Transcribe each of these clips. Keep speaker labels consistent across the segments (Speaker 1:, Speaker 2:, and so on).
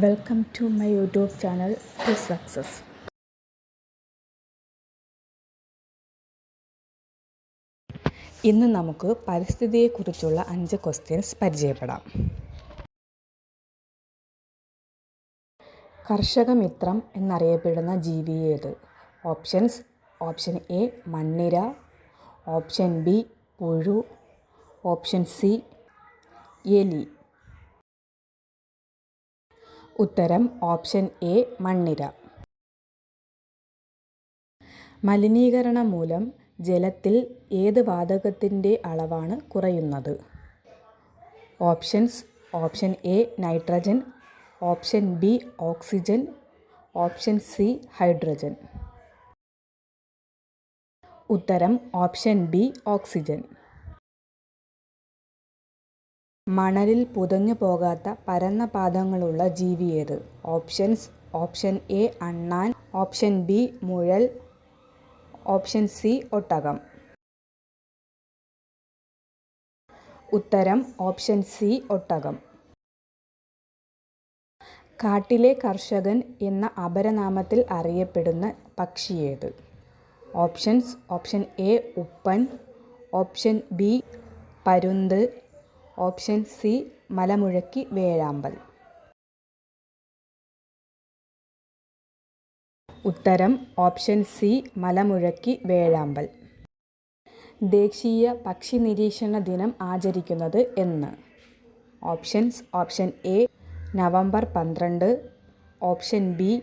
Speaker 1: Welcome to my YouTube channel to success ഇന്ന് നമുക്ക് പരിസ്ഥിതിയെക്കുറിച്ചുള്ള അഞ്ച് ക്വസ്റ്റ്യൻസ് പരിചയപ്പെടാം. കർഷകമിത്രം എന്നറിയപ്പെടുന്ന ജീവി ഏത്? ഓപ്ഷൻസ് ഓപ്ഷൻ എ മണ്ണിര. ഓപ്ഷൻ ബി പുഴു. ഓപ്ഷൻ സി എലി. ഉത്തരം ഓപ്ഷൻ എ മണ്ണിര. മലിനീകരണം മൂലം ജലത്തിൽ ഏത് വാതകത്തിന്റെ അളവാണ് കുറയുന്നത്? Options option A nitrogen option B oxygen option C hydrogen. ഉത്തരം ഓപ്ഷൻ ബി ഓക്സിജൻ. മണലിൽ പുതഞ്ഞു പോകാത്ത പരന്ന പാദങ്ങളുള്ള ജീവി ഏത്? ഓപ്ഷൻസ് ഓപ്ഷൻ എ അണ്ണാൻ ഓപ്ഷൻ ബി മുഴൽ ഓപ്ഷൻ സി ഒട്ടകം. ഉത്തരം ഓപ്ഷൻ സി ഒട്ടകം. കാട്ടിലെ കർഷകൻ എന്ന അപരനാമത്തിൽ അറിയപ്പെടുന്ന പക്ഷി ഏത്? ഓപ്ഷൻസ് ഓപ്ഷൻ എ ഉപ്പൻ ഓപ്ഷൻ ബി പരുന്ത് ഓപ്ഷൻ സി മലമുഴക്കി വേഴാമ്പൽ. ഉത്തരം ഓപ്ഷൻ സി മലമുഴക്കി വേഴാമ്പൽ. ദേശീയ പക്ഷി നിരീക്ഷണ ദിനം ആചരിക്കുന്നത് എന്ന്. ഓപ്ഷൻസ് ഓപ്ഷൻ എ നവംബർ പന്ത്രണ്ട്. ഓപ്ഷൻ ബി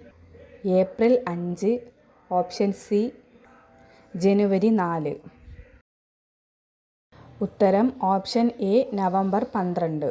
Speaker 1: ഏപ്രിൽ അഞ്ച്. ഓപ്ഷൻ സി ജനുവരി നാല്. ഉത്തരം ഓപ്ഷൻ എ നവംബർ പന്ത്രണ്ട്.